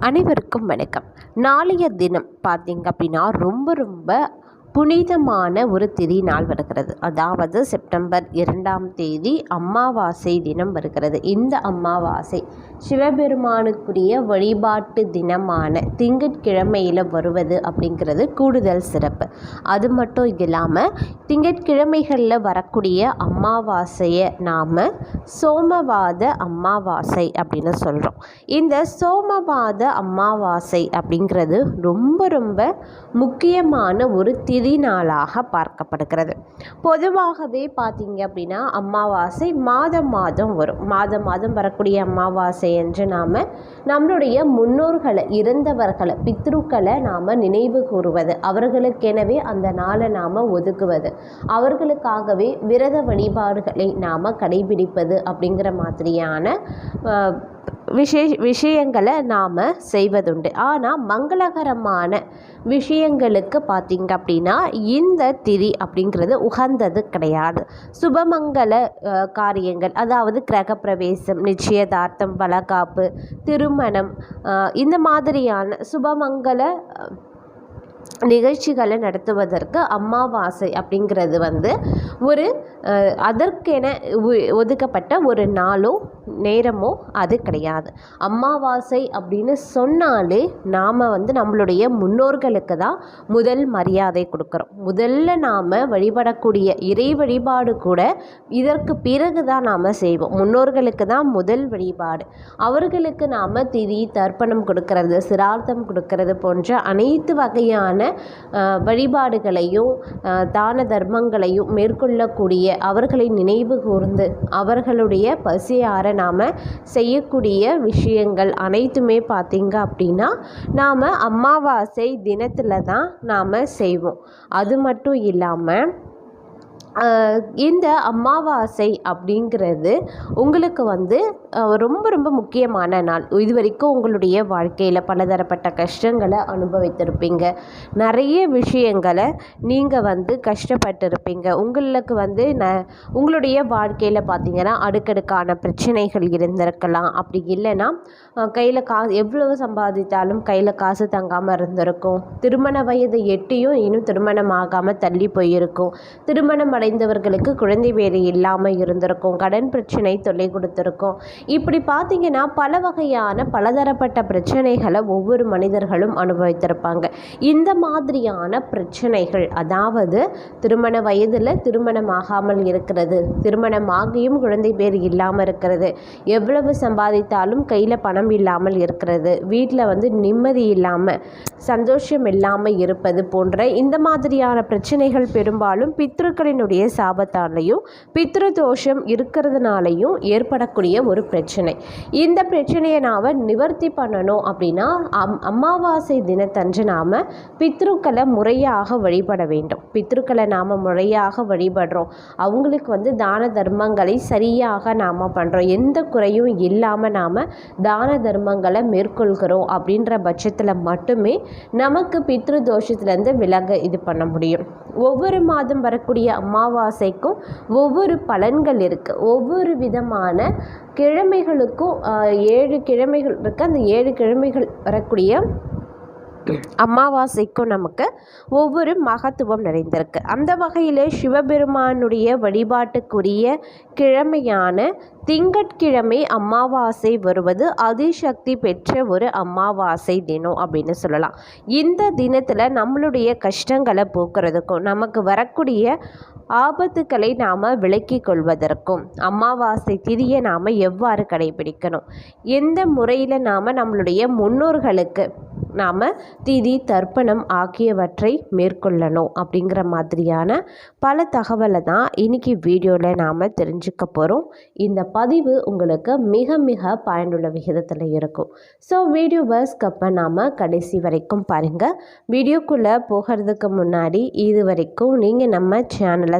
அனைவருக்கும் வணக்கம். நாளைய தினம் பார்த்தீங்க அப்படின்னா ரொம்ப ரொம்ப புனிதமான ஒரு திருநாள் வருகிறது. அதாவது செப்டம்பர் இரண்டாம் தேதி அமாவாசை தினம் வருகிறது. இந்த அமாவாசை சிவபெருமானுக்குரிய வழிபாட்டு தினமான திங்கட்கிழமையில் வருவது அப்படிங்கிறது கூடுதல் சிறப்பு. அது மட்டும் இல்லாமல் திங்கட்கிழமைகளில் வரக்கூடிய அமாவாசையை நாம் சோமவாத அமாவாசை அப்படின்னு சொல்கிறோம் இந்த சோமவாத அமாவாசை அப்படிங்கிறது ரொம்ப ரொம்ப முக்கியமான ஒரு திருநாளாக பார்க்கப்படுகிறது. பொதுவாகவே பார்த்தீங்க அப்படின்னா அமாவாசை மாதம் மாதம் வரும். மாதம் மாதம் வரக்கூடிய அமாவாசை என்று நாம் நம்மளுடைய முன்னோர்களை இறந்தவர்களை பித்ருக்களை நாம் நினைவு கூறுவது. அவர்களுக்கெனவே அந்த நாளை நாம் ஒதுக்குவது. அவர்களுக்காகவே விரத வழிபாடுகளை நாம் கடைபிடிப்பது அப்படிங்கிற மாதிரியான அஹ், விஷே விஷயங்களை நாம் செய்வதுண்டு. ஆனால் மங்களகரமான விஷயங்களுக்கு பார்த்திங்க அப்படின்னா இந்த திதி அப்படிங்கிறது உகந்தது கிடையாது. சுபமங்கல காரியங்கள் அதாவது கிரகப்பிரவேசம் நிச்சயதார்த்தம் வளகாப்பு திருமணம் இந்த மாதிரியான சுபமங்கல நிகழ்ச்சிகளை நடத்துவதற்கு அமாவாசை அப்படிங்கிறது வந்து ஒரு அதற்கென ஒதுக்கப்பட்ட ஒரு நாளோ நேரமோ அது கிடையாது. அமாவாசை அப்படின்னு சொன்னாலே நாம் வந்து நம்மளுடைய முன்னோர்களுக்கு தான் முதல் மரியாதை கொடுக்குறோம். முதல்ல நாம் வழிபடக்கூடிய இறை வழிபாடு கூட இதற்கு பிறகு தான் நாம் செய்வோம். முன்னோர்களுக்கு தான் முதல் வழிபாடு. அவர்களுக்கு நாம் திதி தர்ப்பணம் கொடுக்கறது சிரார்த்தம் கொடுக்கறது போன்ற அனைத்து வகையான வழிபாடுகளையும் தான தர்மங்களையும் மேற்கொள்ளக்கூடிய அவர்களை நினைவு கூர்ந்து அவர்களுடைய பசியார நாம் செய்யக்கூடிய விஷயங்கள் அனைத்துமே பார்த்திங்க அப்படின்னா நாம் அமாவாசை தினத்தில் தான் நாம் செய்வோம். அது மட்டும் இல்லாமல் இந்த அமாவாசை அப்படிங்கிறது உங்களுக்கு வந்து ரொம்ப ரொம்ப முக்கியமான நாள். இது வரைக்கும் உங்களுடைய வாழ்க்கையில் பலதரப்பட்ட கஷ்டங்களை அனுபவித்திருப்பீங்க. நிறைய விஷயங்களை நீங்கள் வந்து கஷ்டப்பட்டிருப்பீங்க. உங்களுக்கு வந்து ந உங்களுடைய வாழ்க்கையில் பார்த்தீங்கன்னா அடுக்கடுக்கான பிரச்சனைகள் இருந்திருக்கலாம். அப்படி இல்லைன்னா கையில் கா எவ்வளவு சம்பாதித்தாலும் கையில் காசு தங்காமல் இருந்திருக்கும். திருமண வயது எட்டியும் இன்னும் திருமணம் ஆகாமல் தள்ளி போயிருக்கும். திருமணம் அடைந்தவர்களுக்கு குழந்தை வேறு இல்லாமல் இருந்திருக்கும். கடன் பிரச்சனை தொல்லை கொடுத்துருக்கும். இப்படி பார்த்தீங்கன்னா பல வகையான பலதரப்பட்ட பிரச்சனைகளை ஒவ்வொரு மனிதர்களும் அனுபவித்திருப்பாங்க. இந்த மாதிரியான பிரச்சனைகள் அதாவது திருமண வயதில் திருமணம் ஆகாமல் இருக்கிறது திருமணம் ஆகியும் குழந்தை பேர் இல்லாமல் இருக்கிறது எவ்வளவு சம்பாதித்தாலும் கையில் பணம் இல்லாமல் இருக்கிறது வீட்டில் வந்து நிம்மதி இல்லாமல் சந்தோஷம் இல்லாமல் இருப்பது போன்ற இந்த மாதிரியான பிரச்சனைகள் பெரும்பாலும் பித்ருக்களினுடைய சாபத்தாலையும் பித்ரு தோஷம் இருக்கிறதுனாலையும் ஏற்படக்கூடிய ஒரு பிரச்சனை. இந்த பிரச்சனையை நாம் நிவர்த்தி பண்ணணும் அப்படின்னா அம் அமாவாசை தினத்தன்று நாம் பித்ருக்களை முறையாக வழிபட வேண்டும். பித்ருக்களை நாம் முறையாக வழிபடுறோம். அவங்களுக்கு வந்து தான தர்மங்களை சரியாக நாம் பண்ணுறோம் எந்த குறையும் இல்லாமல் நாம் தான தர்மங்களை மேற்கொள்கிறோம் அப்படின்ற பட்சத்தில் மட்டுமே நமக்கு பித்ரு தோஷத்துலேருந்து விலக இது பண்ண முடியும். ஒவ்வொரு மாதம் வரக்கூடிய அமாவாசைக்கும் ஒவ்வொரு பலன்கள் இருக்குது ஒவ்வொரு விதமான கிழமைகளுக்கும் ஏழு கிழமைகள் இருக்குது அந்த ஏழு கிழமைகள் வரக்கூடிய அமாவாசைக்கும் நமக்கு ஒவ்வொரு மகத்துவம் நிறைந்திருக்கு. அந்த வகையில் சிவபெருமானுடைய வழிபாட்டுக்குரிய கிழமையான திங்கட்கிழமை அமாவாசை வருவது அதிசக்தி பெற்ற ஒரு அமாவாசை தினம் அப்படின்னு சொல்லலாம். இந்த தினத்தில் நம்மளுடைய கஷ்டங்களை போக்குறதுக்கும் நமக்கு வரக்கூடிய ஆபத்துக்களை நாம் விலக்கிக் கொள்வதற்கும் அமாவாசை திதியை நாம் எவ்வாறு கடைபிடிக்கணும்? எந்த முறையில் நாம் நம்மளுடைய முன்னோர்களுக்கு நாம் திதி தர்ப்பணம் ஆகியவற்றை மேற்கொள்ளணும் அப்படிங்கிற மாதிரியான பல தகவலை தான் இன்னைக்கு வீடியோவில் நாம் தெரிஞ்சுக்க போகிறோம் இந்த பதிவு உங்களுக்கு மிக மிக பயனுள்ள விகிதத்தில் இருக்கும். ஸோ வீடியோவை ஸ்கப்பை நாம் கடைசி வரைக்கும் பாருங்கள் வீடியோக்குள்ளே போகிறதுக்கு முன்னாடி இது வரைக்கும் நீங்கள் நம்ம சேனலை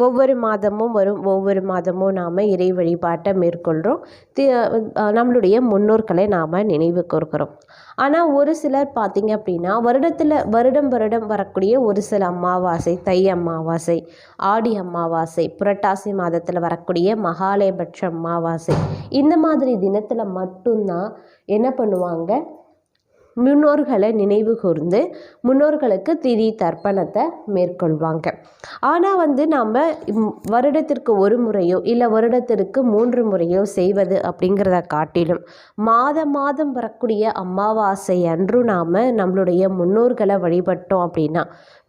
ஒவ்வொரு மாதமும் வரும் ஒவ்வொரு மாதமும் நாம் இறை வழிபாட்டை மேற்கொள்கிறோம் நம்மளுடைய முன்னோர்களை நாம் நினைவு கூர்க்கிறோம் ஆனால் ஒரு சிலர் பார்த்திங்க அப்படின்னா வருடத்தில் வருடம் வருடம் வரக்கூடிய ஒரு சில அமாவாசை தை அமாவாசை ஆடி அமாவாசை புரட்டாசி மாதத்தில் வரக்கூடிய மகாலயபட்ச அமாவாசை இந்த மாதிரி தினத்தில் மட்டும்தான் என்ன பண்ணுவாங்க? முன்னோர்களை நினைவு கூர்ந்து முன்னோர்களுக்கு திதி தர்ப்பணத்தை மேற்கொள்வாங்க. ஆனால் வந்து நாம் வருடத்திற்கு ஒரு முறையோ இல்லை வருடத்திற்கு மூன்று முறையோ செய்வது அப்படிங்கிறத காட்டிலும் மாதம் மாதம் வரக்கூடிய அமாவாசை அன்று நாம் நம்மளுடைய முன்னோர்களை வழிபட்டோம் அப்படின்னா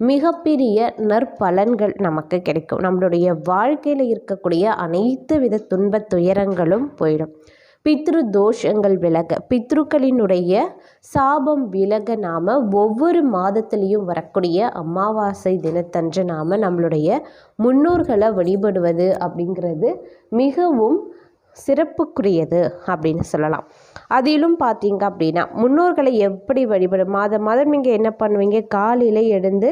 மிகப்பெரிய நற்பலன்கள் நமக்கு கிடைக்கும். நம்மளுடைய வாழ்க்கையில் இருக்கக்கூடிய அனைத்து வித துன்பத் துயரங்களும் போயிடும். பித்ரு தோஷங்கள் விலக பித்ருக்களினுடைய சாபம் விலக நாம் ஒவ்வொரு மாதத்துலேயும் வரக்கூடிய அமாவாசை தினத்தன்று நாம் நம்மளுடைய முன்னோர்களை வழிபடுவது அப்படிங்கிறது மிகவும் சிறப்புக்குரியது அப்படின்னு சொல்லலாம். அதிலும் பார்த்தீங்க அப்படின்னா முன்னோர்களை எப்படி வழிபடும்? மாதம் மாதம் நீங்கள் என்ன பண்ணுவீங்க? காலையில் எழுந்து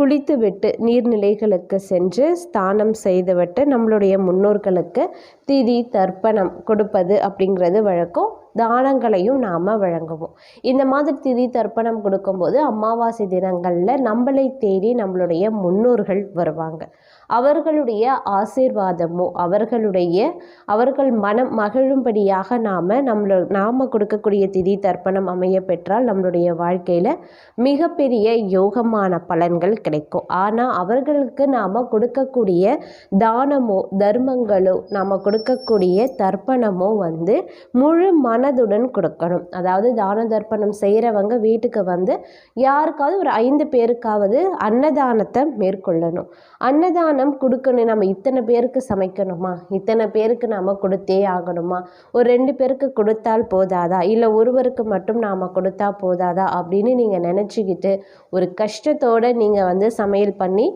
குளித்து விட்டு நீர்நிலைகளுக்கு சென்று ஸ்தானம் செய்துவிட்டு நம்மளுடைய முன்னோர்களுக்கு திதி தர்ப்பணம் கொடுப்பது அப்படிங்கிறது வழக்கம். தானங்களையும் நாம் வழங்குவோம். இந்த மாதிரி திதி தர்ப்பணம் கொடுக்கும்போது அமாவாசை தினங்களில் நம்மளை தேடி நம்மளுடைய முன்னோர்கள் வருவாங்க. அவர்களுடைய ஆசீர்வாதமோ அவர்களுடைய அவர்கள் மனம் மகிழும்படியாக நாம் நம்மள நாம் கொடுக்கக்கூடிய திதி தர்ப்பணம் அமைய பெற்றால் நம்மளுடைய வாழ்க்கையில் மிகப்பெரிய யோகமான பலன்கள் கிடைக்கும். ஆனால் அவர்களுக்கு நாம் கொடுக்கக்கூடிய தானமோ தர்மங்களோ நாம் கொடுக்கக்கூடிய தர்ப்பணமோ வந்து முழு மன மனதுடன் கொடுக்கணும். அதாவது தான தர்ப்பணம் செய்கிறவங்க வீட்டுக்கு வந்து யாருக்காவது ஒரு ஐந்து பேருக்காவது அன்னதானத்தை மேற்கொள்ளணும். அன்னதானம் கொடுக்கணும். நம்ம இத்தனை பேருக்கு சமைக்கணுமா? இத்தனை பேருக்கு நாம் கொடுத்தே ஆகணுமா? ஒரு ரெண்டு பேருக்கு கொடுத்தால் போதாதா? இல்லை ஒருவருக்கு மட்டும் நாம் கொடுத்தா போதாதா? அப்படின்னு நீங்கள் நினச்சிக்கிட்டு ஒரு கஷ்டத்தோடு நீங்கள் வந்து சமையல் பண்ணி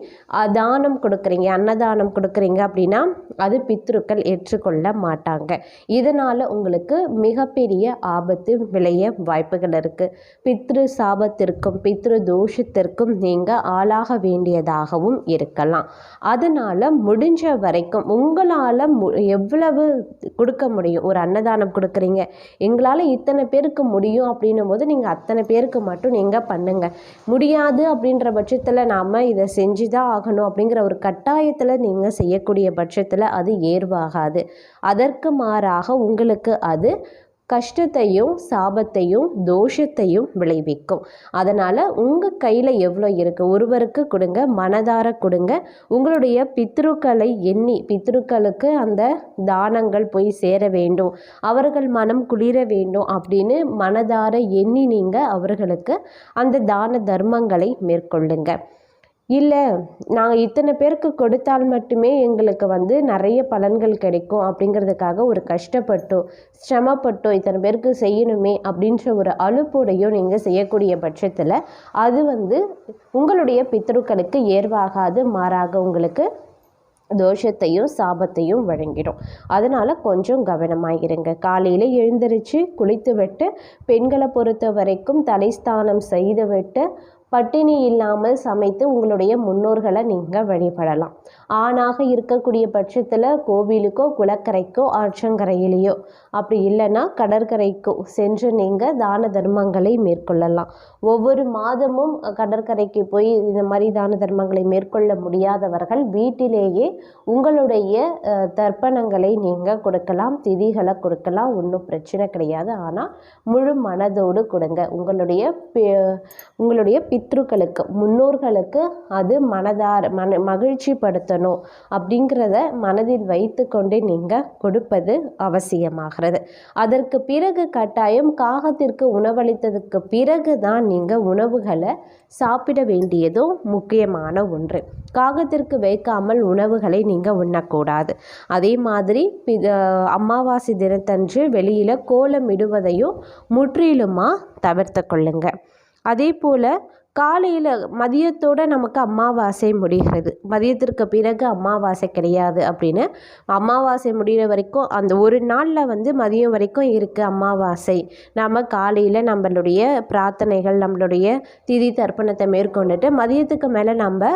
தானம் கொடுக்குறீங்க அன்னதானம் கொடுக்குறீங்க அப்படின்னா அது பித்ருக்கள் ஏற்றுக்கொள்ள மாட்டாங்க. இதனால் உங்களுக்கு மிக மிகப்பெரிய ஆபத்து விளைய வாய்ப்புகள் இருக்குது பித்ரு சாபத்திற்கும் பித்ரு தோஷத்திற்கும் நீங்கள் ஆளாக வேண்டியதாகவும் இருக்கலாம். அதனால் முடிஞ்ச வரைக்கும் உங்களால் மு எவ்வளவு கொடுக்க முடியும்? ஒரு அன்னதானம் கொடுக்குறீங்க. எங்களால் இத்தனை பேருக்கு முடியும் அப்படின்னும் போது நீங்கள் அத்தனை பேருக்கு மட்டும் நீங்கள் பண்ணுங்கள் முடியாது அப்படின்ற பட்சத்தில் நாம் இதை செஞ்சு தான் ஆகணும் அப்படிங்கிற ஒரு கட்டாயத்தில் நீங்கள் செய்யக்கூடிய பட்சத்தில் அது ஏர்வாகாது. அதற்கு மாறாக உங்களுக்கு அது கஷ்டத்தையும் சாபத்தையும் தோஷத்தையும் விளைவிக்கும். அதனால் உங்கள் கையில் எவ்வளோ இருக்குது ஒருவருக்கு கொடுங்க மனதார கொடுங்க. உங்களுடைய பித்ருக்களை எண்ணி பித்ருக்களுக்கு அந்த தானங்கள் போய் சேர வேண்டும். அவர்கள் மனம் குளிர வேண்டும் அப்படின்னு மனதார எண்ணி நீங்கள் அவர்களுக்கு அந்த தான தர்மங்களை மேற்கொள்ளுங்கள் இல்லை நாங்கள் இத்தனை பேருக்கு கொடுத்தால் மட்டுமே எங்களுக்கு வந்து நிறைய பலன்கள் கிடைக்கும் அப்படிங்கிறதுக்காக ஒரு கஷ்டப்பட்டோம் சிரமப்பட்டோம் இத்தனை பேருக்கு செய்யணுமே அப்படின்ற ஒரு அழுப்போடையும் நீங்கள் செய்யக்கூடிய பட்சத்தில் அது வந்து உங்களுடைய பித்ருக்களுக்கு ஏர்வாகாது மாறாக உங்களுக்கு தோஷத்தையும் சாபத்தையும் வழங்கிடும். அதனால் கொஞ்சம் கவனமாக இருங்க காலையில் எழுந்திரிச்சு குளித்து விட்டு பெண்களை பொறுத்த வரைக்கும் தலைஸ்தானம் செய்து விட்டு பட்டினி இல்லாமல் சமைத்து உங்களுடைய முன்னோர்களை நீங்கள் வழிபடலாம். ஆணாக இருக்கக்கூடிய பட்சத்தில் கோவிலுக்கோ குளக்கரைக்கோ ஆற்றங்கரையிலேயோ அப்படி இல்லைன்னா கடற்கரைக்கோ சென்று நீங்கள் தான தர்மங்களை மேற்கொள்ளலாம். ஒவ்வொரு மாதமும் கடற்கரைக்கு போய் இந்த மாதிரி தான தர்மங்களை மேற்கொள்ள முடியாதவர்கள் வீட்டிலேயே உங்களுடைய தர்ப்பணங்களை நீங்கள் கொடுக்கலாம் திதிகளை கொடுக்கலாம் ஒன்றும் பிரச்சனை கிடையாது. ஆனால் முழு மனதோடு கொடுங்க. உங்களுடைய உங்களுடைய பித்ருக்களுக்கு முன்னோர்களுக்கு அது மனதார மன மகிழ்ச்சி படுத்தணும் அப்படிங்கிறத மனதில் வைத்து கொண்டு நீங்கள் கொடுப்பது அவசியமாகிறது. அதற்கு பிறகு கட்டாயம் காகத்திற்கு உணவளித்ததுக்கு பிறகு தான் நீங்கள் உணவுகளை சாப்பிட வேண்டியதும் முக்கியமான ஒன்று. காகத்திற்கு வைக்காமல் உணவுகளை நீங்கள் உண்ணக்கூடாது. அதே மாதிரி அமாவாசை தினத்தன்று வெளியில் கோலமிடுவதையும் முற்றிலுமாக தவிர்த்து கொள்ளுங்கள் அதே போல் காலையில் மதியத்தோடு நமக்கு அமாவாசை முடிகிறது. மதியத்திற்கு பிறகு அமாவாசை கிடையாது அப்படின்னு அமாவாசை முடிகிற வரைக்கும் அந்த ஒரு நாளில் வந்து மதியம் வரைக்கும் இருக்குது அமாவாசை. நம்ம காலையில் நம்மளுடைய பிரார்த்தனைகள் நம்மளுடைய திதி தர்ப்பணத்தை மேற்கொண்டுட்டு மதியத்துக்கு மேலே நம்ம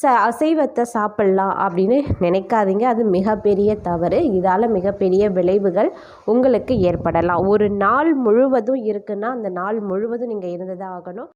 ச அசைவத்தை சாப்பிட்லாம் அப்படின்னு நினைக்காதீங்க. அது மிகப்பெரிய தவறு. இதால் மிகப்பெரிய விளைவுகள் உங்களுக்கு ஏற்படலாம். ஒரு நாள் முழுவதும் இருக்குன்னா அந்த நாள் முழுவதும் நீங்கள் இருந்ததாக ஆகணும்.